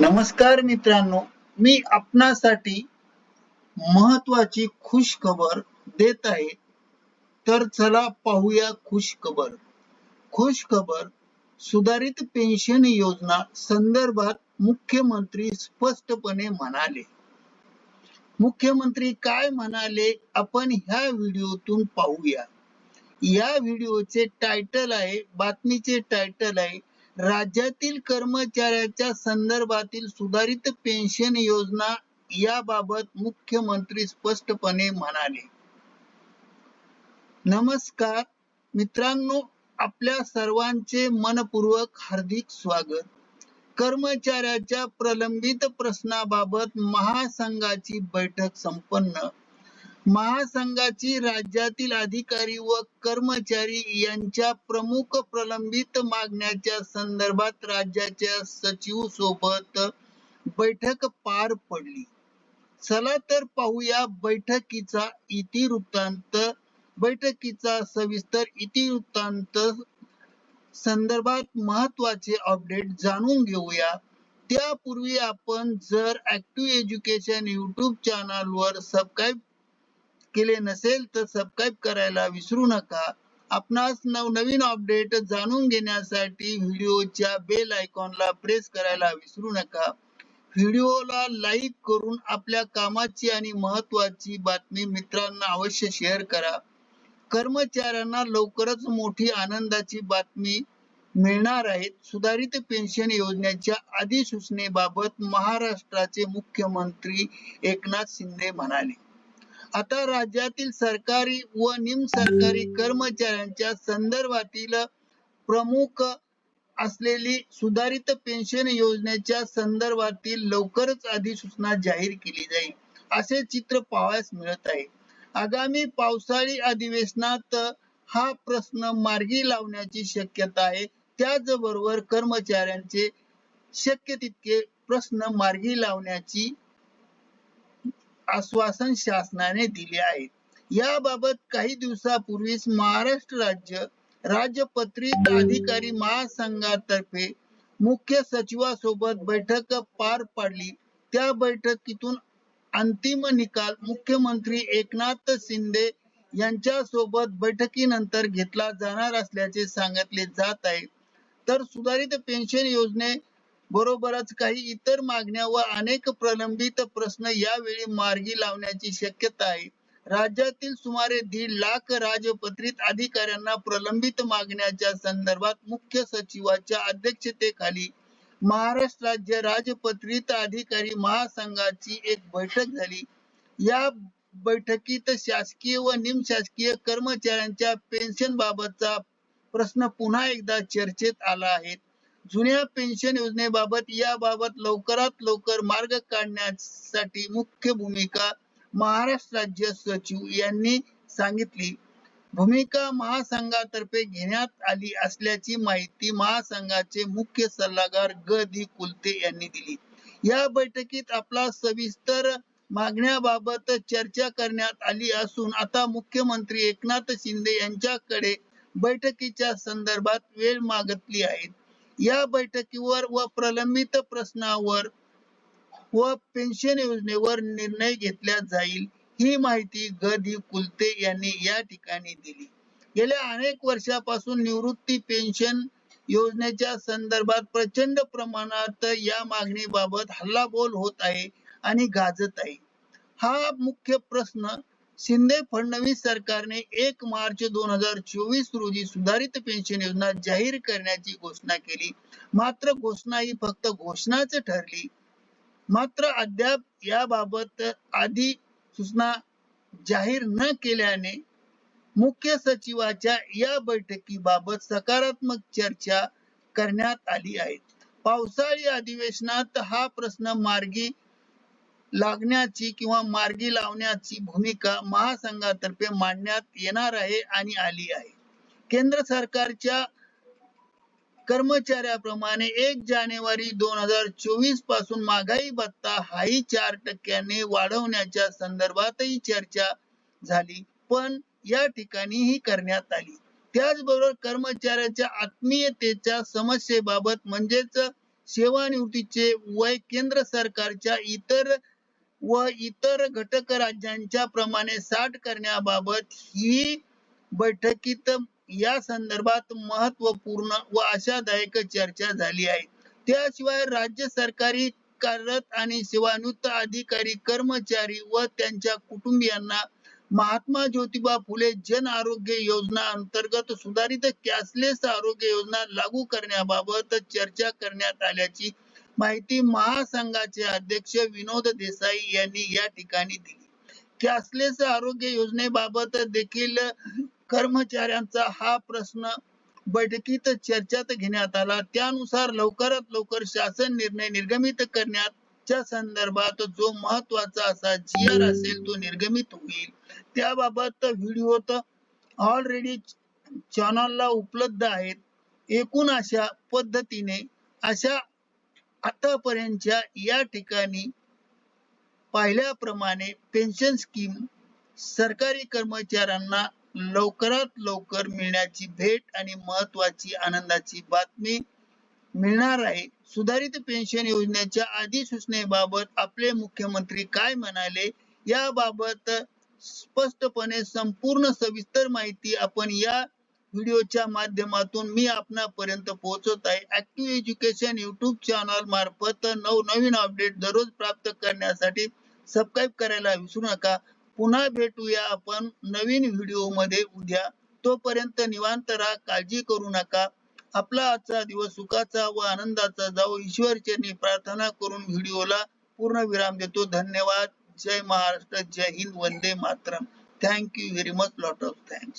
नमस्कार मित्रांनो मी आपणासाठी महत्वाची खुश खबर देत आहे. तर चला पाहूया खुश खबर खुश खबर सुधारित पेन्शन योजना संदर्भात मुख्यमंत्री स्पष्टपणे म्हणाले. मुख्यमंत्री काय म्हणाले आपण ह्या व्हिडिओतून पाहूया. या व्हिडिओचे टायटल आहे बातमीचे टायटल आहे राज्यातील कर्मचाऱ्याच्या संदर्भातील सुधारित पेन्शन योजना याबाबत मुख्यमंत्री स्पष्टपणे म्हणाले. नमस्कार. मित्रांनो आपल्या सर्वांचे मनपूर्वक हार्दिक स्वागत. कर्मचाऱ्याच्या प्रलंबित प्रश्नाबाबत महासंघाची बैठक संपन्न. महासंघाची राज्यातील अधिकारी व कर्मचारी यांच्या प्रमुख प्रलंबित मागण्याच्या संदर्भात राज्याच्या सचिव सोबत बैठक पार पडली. चला तर पाहूया बैठकीचा इतिवृत्तांत. बैठकीचा सविस्तर इतिवृत्तांत संदर्भात महत्त्वाचे अपडेट जाणून घेऊया. त्यापूर्वी आपण जर ऍक्टिव्ह एज्युकेशन युट्यूब चॅनल वर सबस्क्राईब केले नसेल तर सबस्क्राईब करायला विसरू नका. आपणास नवनवीन अपडेट जाणून घेण्यासाठी व्हिडिओच्या बेल आयकॉनला प्रेस करायला विसरू नका. व्हिडिओला लाईक करून आपल्या कामाची आणि महत्वाची बातमी मित्रांना अवश्य शेअर करा. कर्मचाऱ्यांना लवकरच मोठी आनंदाची बातमी मिळणार आहेत सुधारित पेन्शन योजनेच्या अधिसूचनेबाबत महाराष्ट्राचे मुख्यमंत्री एकनाथ शिंदे म्हणाले. आता राज्यातील सरकारी व निम सरकारी कर्मचाऱ्यांच्या संदर्भातील प्रमुख असलेली सुधारित पेन्शन योजनेच्या संदर्भातील लवकरच अधिसूचना जाहीर केली जाईल असे चित्र पाहावयास मिळत आहे. आगामी पावसाळी अधिवेशनात हा प्रश्न मार्गी लावण्याची शक्यता आहे. त्याचबरोबर कर्मचाऱ्यांचे शक्य तितके प्रश्न मार्गी लावण्याची आश्वासन शासनाने दिले आहे. याबाबत काही दिवसापूर्वीच महाराष्ट्र राज्य राजपत्रित अधिकारी महासंघातर्फे मुख्य सचिवासोबत बैठक पार पाडली. त्या बैठकीतून अंतिम निकाल मुख्यमंत्री एकनाथ शिंदे यांच्या सोबत बैठकीनंतर घेतला जाणार असल्याचे सांगितले जात आहे. तर सुधारित पेन्शन योजने बरोबरच काही इतर मागण्या व अनेक प्रलंबित प्रश्न यावेळी मार्गी लावण्याची शक्यता आहे. राज्यातील सुमारे दीड लाख राजपत्रित अधिकाऱ्यांना प्रलंबित मागण्याच्या संदर्भात मुख्य सचिवाच्या अध्यक्षतेखाली महाराष्ट्र राज्य राजपत्रित अधिकारी महासंघाची एक बैठक झाली. या बैठकीत शासकीय व निमशासकीय कर्मचाऱ्यांच्या पेन्शन बाबतचा प्रश्न पुन्हा एकदा चर्चेत आला आहे. जुन्या पेन्शन योजनेबाबत याबाबत लवकरात लवकर मार्ग काढण्यासाठी मुख्य भूमिका महाराष्ट्र राज्य सचिव यांनी सांगितली. भूमिका महासंघातर्फे घेण्यात आली असल्याची माहिती महासंघाचे मुख्य सल्लागार ग. दी. कुलते यांनी दिली. या बैठकीत आपला सविस्तर मागण्याबाबत चर्चा करण्यात आली असून आता मुख्यमंत्री एकनाथ शिंदे यांच्याकडे बैठकीच्या संदर्भात वेळ मागितली आहे. या बैठकीवर व प्रलंबित प्रश्नावर व पेन्शन योजनेवर निर्णय घेतला जाईल ही माहिती ग दी कुलते यांनी या ठिकाणी दिली. गेल्या अनेक वर्षापासून निवृत्ती पेन्शन योजनेच्या संदर्भात प्रचंड प्रमाणात या मागणीबाबत हल्लाबोल होत आहे आणि गाजत आहे. हा मुख्य प्रश्न शिंदे फडणवीस सरकारने एक मार्च दोन हजार चोवीस रोजी सुधारित पेन्शन योजना जाहीर करण्याची घोषणा केली. मात्र घोषणा ही फक्त घोषणाच ठरली. मात्र अद्याप याबाबत आधी सूचना जाहीर न केल्याने मुख्य सचिवाच्या या बैठकीबाबत सकारात्मक चर्चा करण्यात आली आहे. पावसाळी अधिवेशनात हा प्रश्न मार्गी लागण्याची किंवा मार्गी लावण्याची भूमिका महासंघातर्फे मांडण्यात येणार आहे आणि आली आहे. केंद्र सरकारच्या कर्मचाऱ्याप्रमाणे एक जानेवारी दोन हजार चोवीसपासून महागाई भत्ता हाही चार टक्क्याने वाढवण्याच्या संदर्भातही चर्चा झाली पण या ठिकाणी ही करण्यात आली. त्याचबरोबर कर्मचाऱ्याच्या आत्मीयतेच्या समस्येबाबत म्हणजेच सेवानिवृत्तीचे वय केंद्र सरकारच्या इतर व इतर घटक राज्यांच्या प्रमाणे साठ करण्याबाबत ही बैठकीत या संदर्भात महत्त्वपूर्ण व आशादायक चर्चा झाली आहे. त्याशिवाय राज्य सरकारी कार्यरत आणि सेवानिवृत्त अधिकारी कर्मचारी व त्यांच्या कुटुंबियांना महात्मा ज्योतिबा फुले जन आरोग्य योजना अंतर्गत सुधारित कॅशलेस आरोग्य योजना लागू करण्याबाबत चर्चा करण्यात आल्याची माहिती महासंघाचे अध्यक्ष विनोद देसाई यांनी या ठिकाणी दिली. कॅशलेस आरोग्य योजनेबाबत देखील कर्मचाऱ्यांचा हा प्रश्न बैठकीत चर्चेत घेण्यात आला. त्यानुसार लवकरात लवकर शासन निर्णय निर्गमित करण्यात च्या संदर्भात जो महत्त्वाचा असा जी आर असेल तो निर्गमित होईल. त्याबाबत व्हिडिओ ऑलरेडी चॅनलला उपलब्ध आहेत. एकूण अशा पद्धतीने अशा आतापर्यंतच्या या ठिकाणी पाहिल्याप्रमाणे पेन्शन स्कीम सरकारी कर्मचाऱ्यांना लवकरात लवकर मिळण्याची भेट आणि महत्वाची आनंदाची बातमी मिळणार आहे. सुधारित पेन्शन योजनेच्या अधिसूचनेबाबत आपले मुख्यमंत्री काय म्हणाले याबाबत स्पष्टपणे संपूर्ण सविस्तर माहिती आपण या व्हिडिओच्या माध्यमातून मी आपणापर्यंत पोहोचत आहे. ऍक्टिव्ह एज्युकेशन युट्यूब चॅनल मार्फत नवनवीन अपडेट दररोज प्राप्त करण्यासाठी सबस्क्राईब करायला विसरू नका. पुन्हा भेटूया आपण नवीन व्हिडिओमध्ये उद्या तोपर्यंत निवांत राहा काळजी करू नका. आपला आजचा दिवस सुखाचा व आनंदाचा जाऊ ईश्वर चरणी प्रार्थना करून व्हिडिओला पूर्ण विराम देतो. धन्यवाद. जय महाराष्ट्र. जय Hind. Vande Mataram. Thank you very much lot of thanks